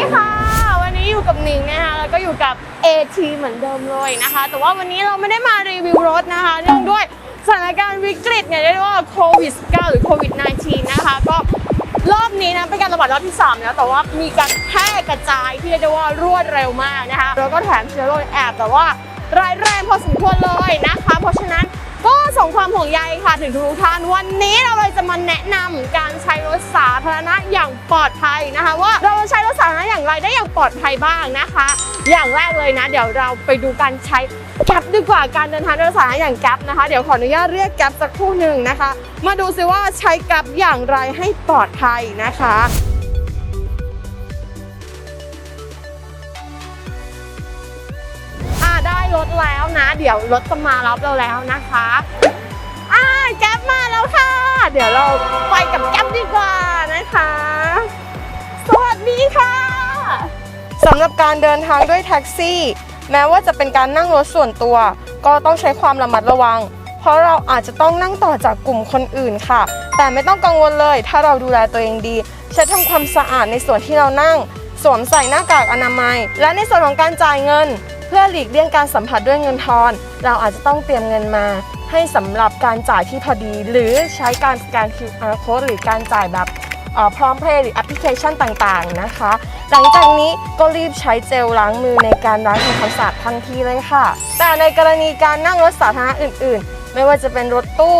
ดีค่ะ วันนี้อยู่กับหนิงนะคะแล้วก็อยู่กับ AT เหมือนเดิมเลยนะคะ แต่ว่าวันนี้เราไม่ได้มารีวิวรถนะคะเนื่องด้วยสถานการณ์วิกฤตเนี่ยเรียกว่าโควิด -19 หรือโควิด -19 นะคะ ก็รอบนี้นะเป็นการระบาดรอบที่ 3 แล้วแต่ว่ามีการแพร่กระจายที่เรียกได้ว่ารวดเร็วมากนะคะ แล้วก็แถมเชื้อโรคแอบแต่ว่าร้ายแรงพอสมควรเลยนะคะ เพราะฉะนั้น ก็ส่งความห่วงใยค่ะถึงทุกท่านวันนี้เราเลยจะมาแนะนำการใช้รถสาธารณะอย่างปลอดภัยนะคะ ว่าเราจะใช้รถสาธารณะอย่างไรได้อย่างปลอดภัยบ้างนะคะ อย่างแรกเลยนะ เดี๋ยวเราไปดูการใช้แก๊ปดีกว่าการเดินทางโดยสารอย่างแก๊ปนะคะ เดี๋ยวขออนุญาตเรียกแก๊ปสักครู่หนึ่งนะคะ มาดูซิว่าใช้แก๊ปอย่างไรให้ปลอดภัยนะคะ ถแล้วนะ เดี๋ยวรถจะมารับเราแล้วนะคะอ่าแก๊ปมาแล้วค่ะ เดี๋ยวเราไปกับแก๊ปดีกว่านะคะ สวัสดีค่ะสำหรับการเดินทางด้วยแท็กซี่ แม้ว่าจะเป็นการนั่งรถส่วนตัว ก็ต้องใช้ความระมัดระวัง เพราะเราอาจจะต้องนั่งต่อจากกลุ่มคนอื่นค่ะ แต่ไม่ต้องกังวลเลย ถ้าเราดูแลตัวเองดี ใช้ทำความสะอาดในส่วนที่เรานั่ง สวมใส่หน้ากากอนามัย และในส่วนของการจ่ายเงิน เพื่อหลีกเลี่ยงการสัมผัสด้วยเงินทอน เราอาจจะต้องเตรียมเงินมา ให้สำหรับการจ่ายที่พอดี หรือใช้การสแกน QR code หรือการจ่ายแบบพร้อมเพย์หรือแอปพลิเคชันต่างๆนะคะ หลังจากนี้ก็รีบใช้เจลล้างมือในการล้างทำความสะอาดทันทีเลยค่ะ แต่ในกรณีการนั่งรถสาธารณะอื่น ๆ ไม่ว่าจะเป็นรถตู้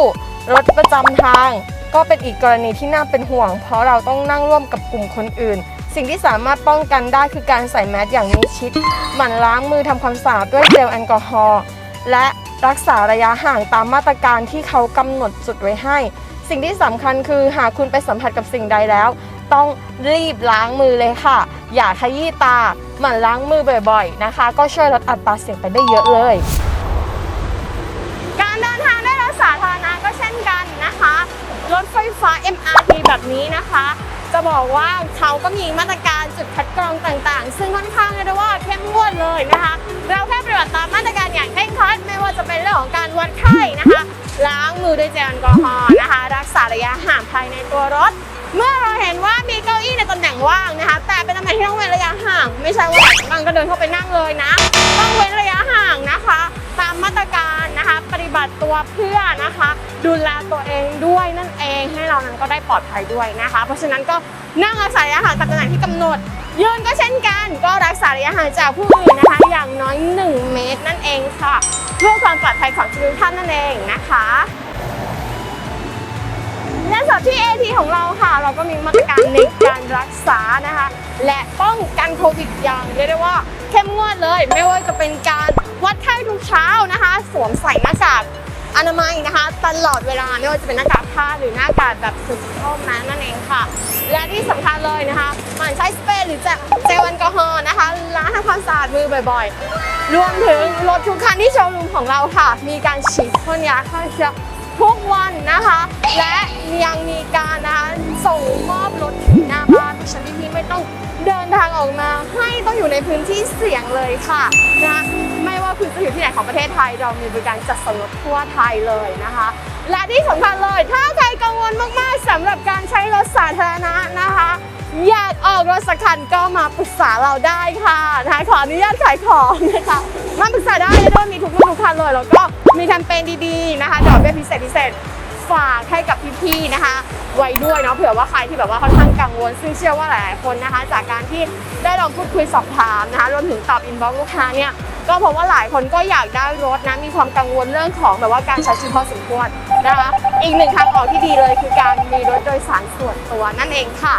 รถประจำทาง ก็เป็นอีกกรณีที่น่าเป็นห่วง เพราะเราต้องนั่งร่วมกับกลุ่มคนอื่น สิ่งที่สามารถป้องกันได้คือการใส่แมสอย่างมิชิดหมั่นล้างมือทำความสะอาดด้วยเจลแอลกอฮอล์และรักษาระยะห่างตามมาตรการที่เขากำหนดจุดไว้ให้ สิ่งที่สำคัญคือหากคุณไปสัมผัสกับสิ่งใดแล้ว ต้องรีบล้างมือเลยค่ะ อย่าขยี้ตาหมั่นล้างมือบ่อยๆนะคะ ก็ช่วยลดอัตราเสี่ยงไปได้เยอะเลย การเดินทางด้วยรถสาธารณะก็เช่นกันนะคะ รถไฟฟ้า MRT แบบนี้นะคะ จะบอกว่าเขาก็มีมาตรการจุดคัดกรองต่างๆ ซึ่งค่อนข้างเรียกได้ว่าเข้มงวดเลยนะคะ เราแค่ปฏิบัติตามมาตรการอย่างเคร่งครัดไม่ว่าจะเป็นเรื่องของการวัดไข้นะคะ ล้างมือด้วยเจลแอลกอฮอล์นะคะ รักษาระยะห่างภายในตัวรถ เมื่อเราเห็นว่ามีเก้าอี้ในตำแหน่งว่างนะคะ แต่เป็นตำแหน่งที่ต้องเว้นระยะห่าง ไม่ใช่ว่ามันก็เดินเข้าไปนั่งเลยนะ ต้องเว้น มาตรการนะคะ ปฏิบัติตัวเพื่อนะคะ ดูแลตัวเองด้วยนั่นเองให้เรานั้นก็ได้ปลอดภัยด้วยนะคะ เพราะฉะนั้นก็นั่งรักษาระยะห่างตามตำแหน่งที่กำหนด ยืนก็เช่นกัน ก็รักษาระยะห่างจากผู้อื่นนะคะ อย่างน้อย 1 เมตรนั่นเองค่ะ เพื่อความปลอดภัยของชีวิตทุกท่านนั่นเองนะคะและสำหรับที่ AT ของเราค่ะ เราก็มีมาตรการในการรักษานะคะ และป้องกันโควิดอย่างเรียกได้ว่าเข้มงวดเลย ไม่ว่าจะเป็นการ วัดไข้ทุกเช้านะคะ สวมใส่หน้ากากอนามัยนะคะ ตลอดเวลาไม่ว่าจะเป็นหน้ากากผ้าหรือหน้ากากแบบสุดเข้านั้นนั่นเองค่ะ และที่สำคัญเลยนะคะมันใช้สเปรย์หรือเจลเจลแอลกอฮอล์นะคะล้างทำความสะอาดมือบ่อยๆ รวมถึงรถทุกคันที่โชว์รูมของเราค่ะ มีการฉีดพ่นยาฆ่าเชื้อทุกวันนะคะ และยังมีการนะคะส่งมอบรถถึงหน้าบ้านเพราะฉะนันพี่ไม่ต้องเดินทางออกมา ให้ต้องอยู่ในพื้นที่เสี่ยงเลยค่ะนะ คุณจะอยู่ที่ไหนของประเทศไทย เรามีบริการจัดส่งรถทั่วไทยเลยนะคะ และที่สำคัญเลยถ้าใครกังวลมากๆสำหรับการใช้รถสาธารณะนะคะ อยากออกรถสักคันก็มาปรึกษาเราได้ค่ะนะคะขออนุญาตขายของนะคะมาปรึกษาได้เลยมีทุกรุ่นทุกคันเลยแล้วก็มีแคมเปญดีๆนะคะดอกเบี้ยพิเศษพิเศษฝากให้กับพี่ๆนะคะ ไว้ด้วยเนาะเผื่อว่าใครที่แบบว่าค่อนข้างกังวล ซึ่งเชื่อว่าหลายๆคนนะคะ จากการที่ได้ลองพูดคุยสอบถามนะคะรวมถึงตอบอินบ็อกซ์ลูกค้าเนี่ย ก็เพราะว่าหลายคนก็อยากได้รถนะมีความกังวลเรื่องของแบบว่าการใช้ชีวิตพอสมควรนะคะอีกหนึ่งทางออกที่ดีเลยคือการมีรถโดยสารส่วนตัวนั่นเองค่ะ